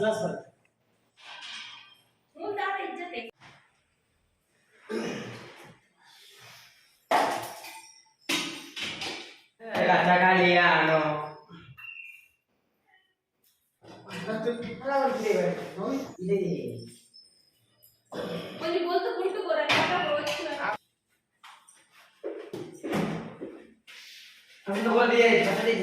बस बस Non Ragazza Galliano Allora vuol dire cioè, questo? Vedi Ogni volta appunto vorrei la voce Quando vuol dire facete il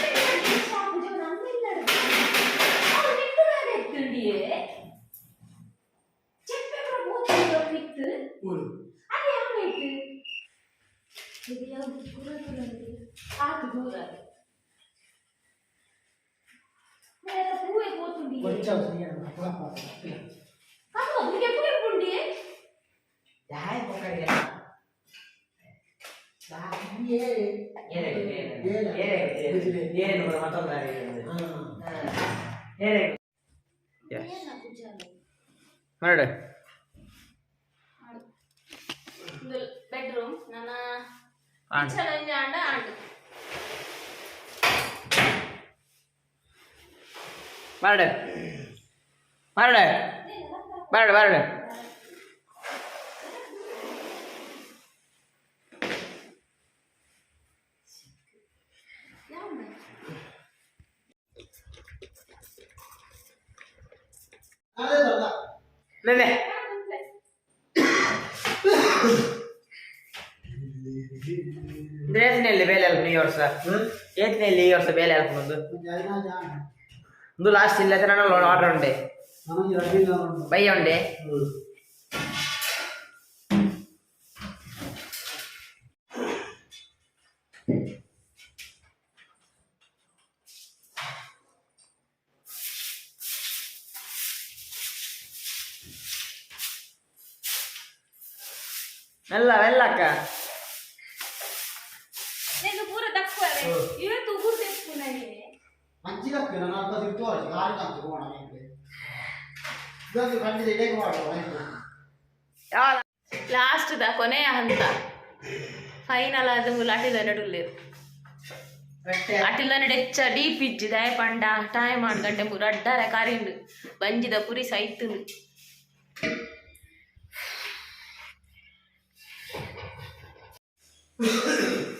తీయండి. అప్పుడు అప్పుడు. కాదు మీకు ఎప్పుడు ఎప్పుడు ఉండి Dai, pokoknya. ആണ്ട് ചെളഞ്ഞാണ്ട് ആണ്ട് വരട് വരട് വരട് വരട് അതെ അല്ലേ ಈ ವರ್ಷ? ಹ್ಮ್? ಇಲ್ಲಿ ಈ ವರ್ಷ ಬೇಲೆ ಹಾಕೊಂಡು ಒಂದು? ಲಾಸ್ಟ್ ಇಲ್ಲ ನಾನು ಆರ್ಡರ್ ಉಂಡೆ ಬಯ್ಯ ಉಂಡೆ ಮೆಲ್ಲ ಮೆಲ್ಲ ಅಕ್ಕ. మంచిగా తిన నాకు తిట్టుకోవాలి గాలి నాకు పోవడం ఇదొక కంటి దగ్గరికి వాడు ಯಾವ ಲಾಸ್ಟ್ ದ ಕೊನೆ ಹಂತ ಫೈನಲ್ ಅದು ಲಾಟಿ ದನಡು లేదు ಅಟಿಲನ ಡೆಚ್ಚ ಡೀಪ್ ಇಜ್ಜಿದ ಪಂಡ ಟೈಮ್ ಆಡ್ ಗಂಟೆ ಪೂರ ಅಡ್ಡಾರ ಕಾರಿಂಡು ಬಂಜಿದ ಪುರಿ ಸೈತುಂಡು ನೇ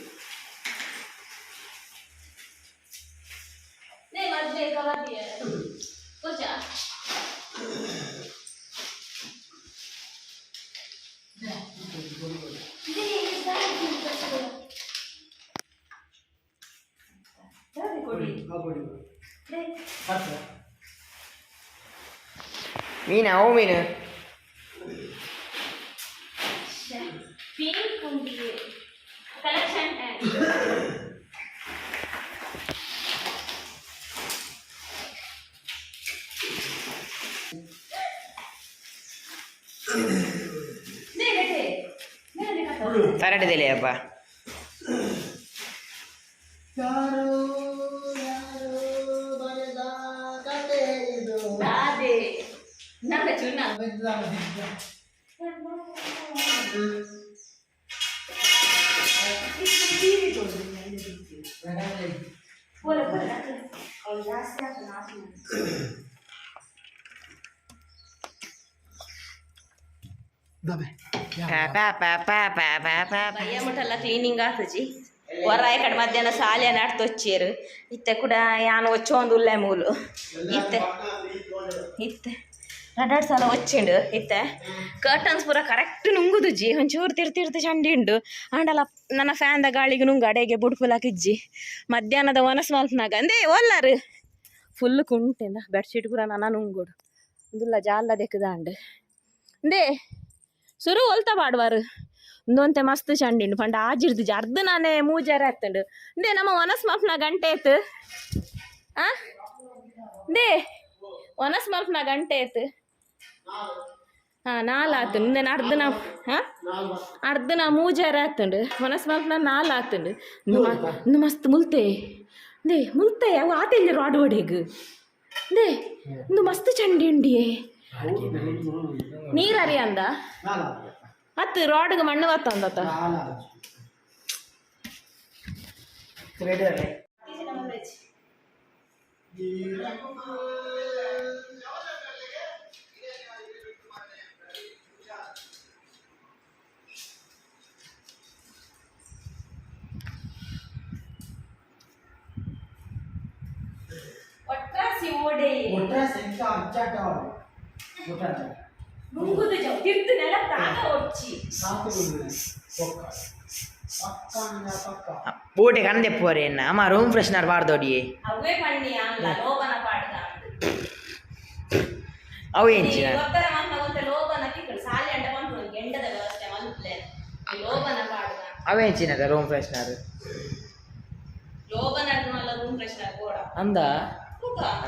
मर्जी कला भी है तो क्या மீனா ஓ மீன் பிங்க் கலெக்ஷன் పాడేదిలే అబ్బా Vabbè. ಎಲ್ಲ ಕ್ಲೀನಿಂಗ್ ಆತಜಿ. ಹೊರಾಯ ಕಡೆ ಮಧ್ಯಾಹ್ನ ಶಾಲೆ ನಾಡ್ತು ವಚ್ಚಿರು ಇತ್ತೆ ಕೂಡ ಯಾನು ಒಚ್ಚೊಂದು ಉಲ್ಲೆ ಮೂಲು. ಇತ್ತೆ. ಇತ್ತೆ. ರಡ್ಡ್ ಸಲ ಒಚ್ಚಿಂಡು ಇತ್ತೆ. ಕರ್ಟನ್ಸ್ ಪೂರ ಕರೆಕ್ಟ್ ನುಂಗುದುಜ್ಜಿ. ಒಂಚೂರು ತಿರ್ತಿರ್ತಿ ಚಂಡಿ ಉಂಡು ಆಂಡಲ ನನ್ನ ಫ್ಯಾನ್ದ ಗಾಳಿಗೆ ನುಂಗು ಅಡೆಗೆ ಬುಡ್ಪುಲಾಕಿಜ್ಜಿ ಮಧ್ಯಾಹ್ನದ ಒನಸ್ ಮಲ್ಪನಾಗ ಅಂದೇ ಒಲ್ಲರು. ಫುಲ್ ಕುಂಟೆಂದ ಬೆಡ್ಶೀಟ್ ಪೂರ ನಾನು ನುಂಗುಡು. ಇಂದುಲ್ಲ ಜಾಲ ದೆಕ್ಕದಾಂಡು ಅಂದೇ ಸುರು ಒಲ್ತ ಪಾಡುವಾರು. ಉಂದೊಂತೆ ಮಸ್ತ್ ಚಂಡಿಂಡು ಪಂಡ ಆಜಿರ್ದು ಅರ್ಧ ನಾನೇ ಮೂಜಾರ ಆಗ್ತಂಡು. ಅಂದೇ ನಮ್ಮ ಒನಸ್ ಗಂಟೆ ಆಯ್ತು ಆ? ದೇ ಒನಸ್ ಗಂಟೆ ಆಯ್ತು ಹಾಂ ನಾಲ್ ಆತು ಅರ್ಧ ನಾ, ಹಾ? ಅರ್ಧ ನಾ ಮೂಜಾರ ಆತುಂಡು ಮಲ್ಪನ ನಾಲ್ ಆತುಂಡು ಇಂದು ಮಸ್ತ್ ಮುಲ್ತೆ. ದೇ, ಮುಲ್ತೆ. ಅವು ಆತೆಲ್ಲಿ ರಾಡ್ ದೇ ಇಂದು ಮಸ್ತ್ ಚಂಡಿ ಉಂಡಿಯೇ. ನೀರು ಅರಿಯಂದ ನಾಲ್ಕು ಹತ್ತು ರಾಡ್ಗೆ ಮಣ್ಣು ಬತ್ತಂದತ್ತ ನಾಲ್ಕು ರೆಡಿ ಅಲ್ಲೇ ಒಟ್ರಾಸಿ ಓಡೆ ಒಟ್ರೆ ಸಂಖ್ಯೆ ಅಚ್ಚಾಟ ಒಟ್ಟಾಟ ನುಂಗುದು ಜ ತಿರ್ದು ನೆಲ ತಾಗ ಒಚ್ಚಿ ಸಾಕು ಪಕ್ಕ ಪಕ್ಕ ಪಕ್ಕ ಊಟಕ್ಕೆ ಅಂದೆ ಪೋರೆ ಎನ್ನ ಅಮ್ಮ ರೂಮ್ ಫ್ರೆಶ್ನರ್ ಬಾರ್ದೋಡಿಯೇ ಅವೇ ಪಣ್ಣಿ ಅಲ್ಲ ಲೋಬನ ಪಾಡ್ಗ ಅವು ಎಂಚಿನ ಒತ್ತರ ಮನ್ನ ಒಂತ ಲೋಬನ ಕಿಕ್ಕಳು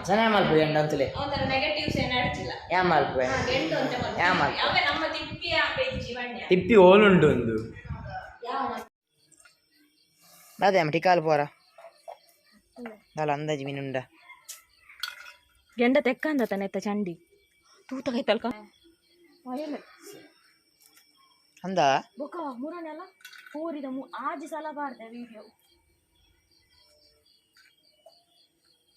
ಸಾಲಿ ಅಂಡ ಬಂತು ಗೆಂಡದ ವ್ಯವಸ್ಥೆ ಮಲ್ಪಲೆ ಲೋಬನ ಪಾಡ್ಗ ಅವು ಎಂಚಿನದ ರೂಮ್ ಫ್ರೆಶ್ನರ್ ಲೋಬನ ಮಲ್ಲ ರೂಮ್ ಫ್ರೆಶ್ನರ್ ಕೂಡ ಅಂದ ಚೆನ್ನಾಗಿ ಮಲ್ಪು ಎಂಡ ಅಂತಲೇ ಒಂಥರ ನೆಗೆಟಿವ್ಸ್ ಏನು ಅಡ್ಚಿಲ್ಲ ಯಾ ಮಲ್ಪೆ ಗೆಂಡು ಅಂತ ಯಾ ಬಂತು ಮಲ್ಪೆ ಅವೇ ನಮ್ಮ ತಿಪ್ಪಿಯ ಬೆಜ್ಜಿ ಬಣ್ಣ ತಿಪ್ಪಿ ಓಲುಂಡು ಒಂದು ಯಾವ ಅದೇ ಅಮ್ಮ ಟಿಕಾಲ್ ಪೋರ ಅಲ್ಲ ಅಂದಾಜು ಮೀನುಂಡ ಗೆಂಡ ತೆಕ್ಕಂದ ತನೆತ್ತ ಚಂಡಿ ತೂತ ಕೈತಲ್ಕ ಅಂದ ಬೊಕ ಮುರನೆಲ್ಲ ಪೂರಿದ ಮು ಆಜಿ ಸಲ ಬಾರ್ದೆ ವಿಡಿಯೋ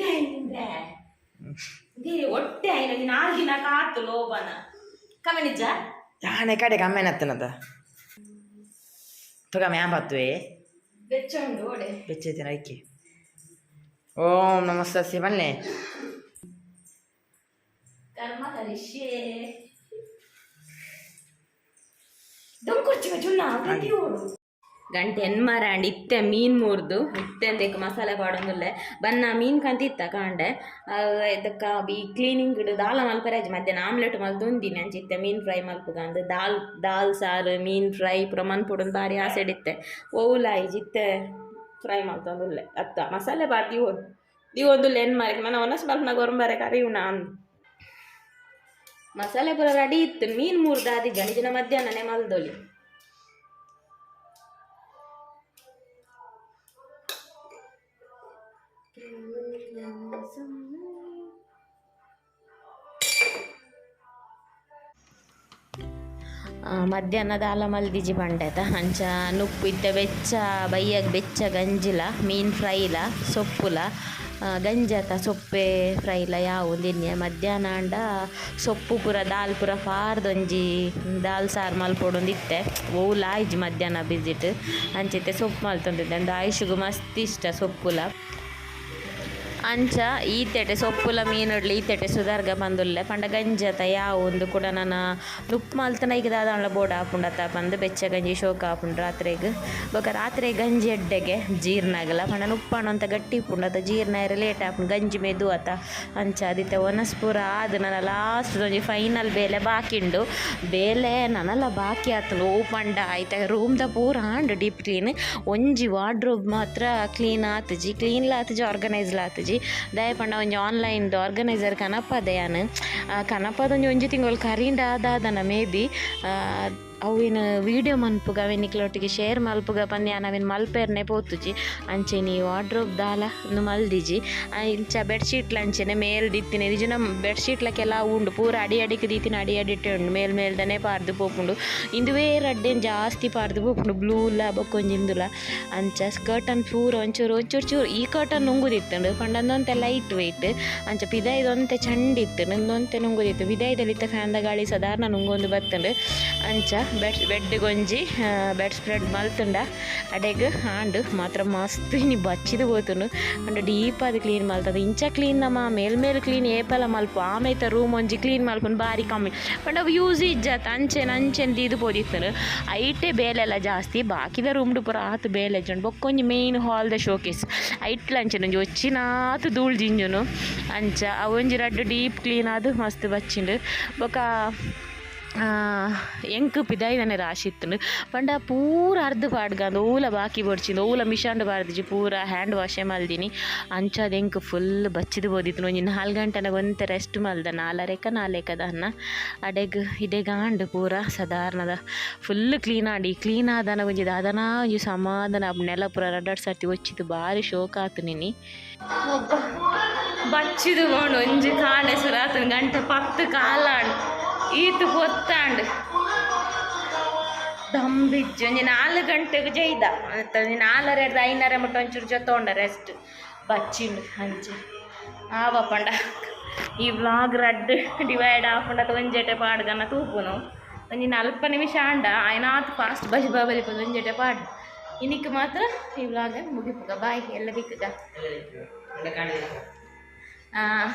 ಗೊತ್ತಿಲ್ಲ ನಾವು ಮಲ್ಲ ತೆಕ್ಕವು ನಂದು ಗೊತ್ತಿದ್ದು ದಿಯ್ಯ ನನ್ನದಾದ ದಿಯ್ಯ ನನ್ನದು ಲೋಬನ ಅಂತ ಒರಿದಿನ ಉಂಟು ಇದು ಲೋಬನನೇ ಅತ್ತ ಡಿಂಕ್ ಅತ್ತ ಅಲ್ಲ ಕಮ್ಮಿ ಹೊಟ್ಟೆ ಹಿಂದೆ ಇದೇ ಹೊಟ್ಟೆ ಆಯ್ನ ನಾಲ್ಕು ದಿನ ಕಾತು ಲೋಬನ ಕಮ್ಮಿ ನಿಜ ಯಾನೆ ಕಡೆ ಕಮ್ಮೆನ ಹತ್ತನದ ತಗ ಮ್ಯಾಮ್ ಬತ್ತುವೆ ಬೆಚ್ಚ ಉಂಡು ಓಡೆ ಬೆಚ್ಚೈತಿನ ಐಕೆ ಓಂ ನಮಸ್ತೆ ಬನ್ನಿ ಕರ್ಮ ಕರಿಷ್ಯೆ ದೊಂಕೊಚ್ಚಿಗ ಚುನ್ನ ಪ್ರತಿಯೋಡು ಗಂಟೆ ಎನ್ಮಾರಾಂಡ್ ಇತ್ತೆ ಮೀನ್ ಮುರ್ದು, ಇತ್ತೆ ಅಂತ ಮಸಾಲೆ ಪಾಡೊಂದುಲ್ಲೆ. ಬನ್ನ ಮೀನ್ ಕಂತಿತ್ತ ಕಾಂಡೆ. ಇದಕ್ಕ ಈ ಕ್ಲೀನಿಂಗ್ ಇಡು, ದಾಲ ಮಲ್ಪರಾಜ್ ಮಧ್ಯಾಹ್ನ ಆಮ್ಲೆಟ್ ಮಲ್ದೊಂದಿನಿ ಅಂಚಿತ್ತೆ ಮೀನ್ ಫ್ರೈ ಮಲ್ಪುಗ ಅಂದ್ ದಾಲ್ ದಾಲ್, ಸಾರು, ಮೀನ್ ಫ್ರೈ ಪ್ರಮಾಣ ಪುಡನ್ ಬಾರಿ ಆಸೆಡಿತ್ತೆ ಓಲಾಯಿ ಜಿತ್ತೆ ಫ್ರೈ ಮಲ್ತೊಂದುಲ್ಲೆ. ಅತ್ತ ಮಸಾಲೆ ಬಾರ್ ದಿವು ದಿವೊಂದುಲ್ಲೆ ಎನ್ ಮಾರಿ ಮನ ಒನಸ್ ಮಲ್ಪನ ಗೊರಂಬಾರೆ ಕರಿ ನಾನು. ಮಸಾಲೆ ಪೂರ ರೆಡಿ ಇತ್ತು. ಮೀನು ಮುರ್ದಾದಿ ಗಣಿಜಿನ ಮಧ್ಯಾಹ್ನನೇ ಮಲ್ದೊಲಿ. ಮಧ್ಯಾಹ್ನದ ಆಲ ಮಲ್ದಿಜಿ ಪಂಡೆತ ಅಂಚ ನುಪ್ಪು ಇದ್ದ ಬೆಚ್ಚ, ಬೈಯಾಗ ಬೆಚ್ಚ ಗಂಜಿಲ, ಮೀನು ಫ್ರೈಲ, ಸೊಪ್ಪುಲ. ಗಂಜಿ ಗಂಜತ ಸೊಪ್ಪೆ ಫ್ರೈಲ ಯಾವು ತಿನ್ನೆ ಮಧ್ಯಾಹ್ನ ಅಂಡ ಸೊಪ್ಪು ಪೂರ, ದಾಲ್ ಪೂರ ಫಾರ್ದೊಂಜಿ ದಾಲ್ ಸಾರು ಮಲ್ಪೊಡೊಂದು ಇತ್ತೆ ಓ ಆಯ್ಜಿ ಮಧ್ಯಾಹ್ನ ಬಿಸಿಟ್ ಅಂಚಿತ್ತೆ ಸೊಪ್ಪು ಮಲ್ತೊಂದಿದ್ದೆ ಆಯುಷಿಗೂ ಮಸ್ತ್ ಇಷ್ಟ ಸೊಪ್ಪುಲ. ಅಂಚ ಈತೆಟೆ ಸೊಪ್ಪುಲ ಮೀನುಡ್ಲಿ ಈತೆಟೆ ಸುಧಾರ್ಗ, ಬಂದುಲ್ಲೆ ಪಂಡ ಗಂಜತ ಯಾವ ಒಂದು ಕೂಡ ನನ್ನ ನುಪ್ಪು ಮಾಲ್ತನ ಈಗ ದಾದಾಂಡ್ಲ ಬೋಡ ಹಾಪುಂಡತ ಬಂದು ಬೆಚ್ಚ ಗಂಜಿ, ಶೋಕ ಹಾಪುಂಡು ರಾತ್ರಿಗೆ. ಬೊಕ ರಾತ್ರಿ ಗಂಜಿ ಎಡ್ಡೆಗೆ ಜೀರ್ನಾಗಲ್ಲ ಪಂಡ ನುಪ್ಪಣ ಅಂತ ಗಟ್ಟಿ ಪುಂಡತ ಜೀರ್ಣ ಇರ ಲೇಟ್ ಹಾಪುಂಡು ಗಂಜಿ ಮೆದು ಆತ ಅಂಚ ಅದಿತ್ತೆ ಒನಸ್ಪುರ ಆದ ನನ್ನ ಲಾಸ್ಟ್ ಒಂಜಿ ಫೈನಲ್ ಬೇಲೆ ಬಾಕಿಂಡು. ಬೇಲೆ ನನಲ ಬಾಕಿ ಆತಲು ಪಂಡ, ಆಯ್ತ ರೂಮ್ದ ಪೂರ ಆಂಡ್ ಡೀಪ್ ಕ್ಲೀನ್ ಒಂಜಿ ವಾರ್ಡ್ರೋಬ್ ಮಾತ್ರ ಕ್ಲೀನ್ ಆತಜಿ ಕ್ಲೀನ್ ಲಾತಜಿ ಆರ್ಗನೈಸ್ ಆತಜಿ ದಯ ಪಂಡ ಒಂಜಿ ಆನ್ಲೈನ್ದು ಆರ್ಗನೈಸರ್ ಕನಪದೆ ಯಾನ್ ಕನಪದೊಂಜಿ ಒಂಜಿ ತಿಂಗಳು ಕರೀಂಡ ಆದಾದನ ಮೇ ಬಿ ಅವಿನ ವೀಡಿಯೋ ಮನ್ಪುಗ ಅವಿನಿಕ್ಲೊಟ್ಟಿಗೆ ಶೇರ್ ಮಲ್ಪುಗ ಪಂದ್ಯ ನಾವಿನ್ ಮಲ್ಪೆರ್ನೆ ಪೋತುಜಿ. ಅಂಚೆನಿ ವಾರ್ಡ್ರೋಬ್ ದಾಲ ಮಲ್ದಿಜಿ. ಇಂಚ ಬೆಡ್ಶೀಟ್ಲ ಅಂಚೆನೆ ಮೇಲ್ ದಿತ್ತಿನ. ಇಜಿನ ಬೆಡ್ಶೀಟ್ಲಕ್ಕೆಲ್ಲ ಉಂಡು. ಪೂರ ಅಡಿ ಅಡಿಗೆ ದೀತಿನ ಅಡಿ ಅಡಿಟ್ಟೆ ಉಂಡು ಮೇಲ್ ಮೇಲ್ದನೆ ಪಾರ್ದು ಪೋಪುಂಡು. ಇಂದುವೇ ರಡ್ಡೆನ್ ಜಾಸ್ತಿ ಪಾರ್ದು ಪೋಪುಂಡು. ಬ್ಲೂ ಇಲ್ಲ ಬೊಕ್ಕೊಂಜಿಂದುಲ ಅಂಚ ಸ್ಕರ್ಟನ್ ಪೂರ ಒಂಚೂರು ಒಂಚೂರು ಚೂರು ಈ ಕರ್ಟನ್ ನುಂಗುದಿತ್ತುಂಡು. ಪಂಡಂದೊಂತೆ ಲೈಟ್ ವೆಯ್ಟ್ ಅಂಚ ಪಿದಾಯ್ದೊಂತೆ ಚಂಡಿತ್ತು, ನಂದೊಂತೆ ನುಂಗುದಿತ್ತು. ಪಿದಾಯ್ದಲ್ಲಿತ್ತ ಫ್ಯಾನ್ದ ಗಾಳಿ ಸಾಧಾರಣ ನುಂಗೊಂದು ಬತ್ತುಂಡು. ಅಂಚ ಬೆಡ್ ಬೆಡ್ ಗೊಂಜಿ ಬೆಡ್ ಸ್ಪ್ರೆಡ್ ಮಲ್ತುಂಡ ಅಡೆಗ್ ಆಂಡ್ ಮಾತ್ರ ಮಸ್ತ್ ಇನಿ ബച്ചിത് ಹೋತುಂಡು ಅಂಡ್ ಡೀಪ್ ಅದು ಕ್ಲೀನ್ ಮಲ್ತದ ಇಂಚ ಕ್ಲೀನ್ ನಮ್ಮ ಮೇಲ್ ಮೇಲ್ ಕ್ಲೀನ್ ಏಪಲ ಮಲ್ಪ ಆಮೇತ ರೂಮ್ ಒಂಜಿ ಕ್ಲೀನ್ ಮಲ್ಪುಂಡು ಬಾರಿ ಕಮ್ಮಿ ಬಟ್ ಅವು ಯೂಸ್ ಇಜ್ಜತ್ ಅಂಚೆನ್ ಅಂಚೆನ್ ದೀದು ಪೋದಿತ್ತನು ಐಟೆ ಬೇಲೆಲ್ಲ ಜಾಸ್ತಿ ಬಾಕಿದ ರೂಮ್ಡು ಪೂರ ಆತು ಬೇಲೆ ಜಂಡು ಬೊಕ್ಕೊಂಜಿ ಮೇನ್ ಹಾಲ್ದ ಶೋಕೇಸ್ ಐಟ್ಲ ಅಂಚೆನ್ ಒಂಜಿ ಒಚ್ಚಿನಾತು ಧೂಳ್ ಜಿಂಜುನು ಅಂಚ ಅವೊಂಜಿ ರಡ್ಡು ಡೀಪ್ ಕ್ಲೀನ್ ಆದು ಮಸ್ತ್ ಬಚ್ಚಿಂಡು ಬೊಕ ಎಂಕ್ ಪಿದಾಯ್ದನೆ ರಾಶಿ ಇತ್ತುಂಡು. ಪಂಡ ಪೂರ ಅರ್ಧ ಪಾಡ್ಗಂದು ಓಲ ಬಾಕಿ ಬೊಡ್ಚಿಂದು ಓಲ ಮಿಷಾಂಡ್ ಬಾರ್ದಿಜಿ ಪೂರ ಹ್ಯಾಂಡ್ ವಾಶೇ ಮಲ್ದಿನಿ. ಅಂಚಾದ ಎಂಕ್ ಫುಲ್ ಬಚ್ಚಿದು ಬೋದಿತ್ತು ಒಂಜಿ ನಾಲ್ಕು ಗಂಟೆನಾಗ ಒಂತೆ ರೆಸ್ಟ್ ಮಲ್ದ, ನಾಲರೆಕ ನಾಲೆಕದ ಅನ್ನ ಅಡೆಗ್ ಇಡೆಗಾಂಡ್ ಪೂರ ಸಾಧಾರಣದ. ಫುಲ್ ಕ್ಲೀನ್ ಆಡಿ ಕ್ಲೀನ್ ಆದನ ಒಂಜಿ ದಾದನ ಒಂಜಿ ಸಮಾಧಾನ ನೆಲ ಪೂರ ರಡ್ಡಡ್ ಸರ್ತಿ ಒಚ್ಚಿತ್ತು ಭಾರಿ ಶೋಕ ಆತು ನಿನಿ ಬಚ್ಚಿದು ಕೊಂಡು ಒಂಜಿ ಕಾಂಡೆ ಸುರಾತನ ಗಂಟೆ ಪತ್ತು ಕಾಲಾಂಡ್. ಈತು ಹೊತ್ತಾಂಡ್. ದಂಬಿಜ್ಜು ಒಂಜಿ ನಾಲ್ಕು ಗಂಟೆಗೆ ಜೈದ ಮತ್ತೆ ಒಂಜಿ ನಾಲ್ಕರ ಹಿಡ್ದು ಐನರ ಮಟ್ಟ ಒಂಚೂರು ಜೊತೊಂಡ ರೆಸ್ಟ್ ಬಚ್ಚಿಂಡು ಅಂಚೆ. ಆವ ಪಂಡ ಈ ವ್ಲಾಗ್ ರಡ್ಡ್ ಡಿವೈಡ್ ಆಪುಂಡ ಒಂಜೆಟೆ ಪಾಡ್ಗನ ತೂಪುನು. ಒಂಜಿ ನಲ್ಪ ನಿಮಿಷ ಆಂಡ. ಆಯ್ನಾತ್ ಫಾಸ್ಟ್ ಬಜಿ ಬಾಬಲಿ ಪಂದು ಒಂಜೆಟೆ ಪಾಡು. ಇನ್ನಿಕ್ ಮಾತ್ರ ಈ ವ್ಲಾಗ್ ಮುಗಿಪುಗ. ಬಾಯ್ ಎಲ್ಲ ದಿಕ್ಕಗ ಹಾಂ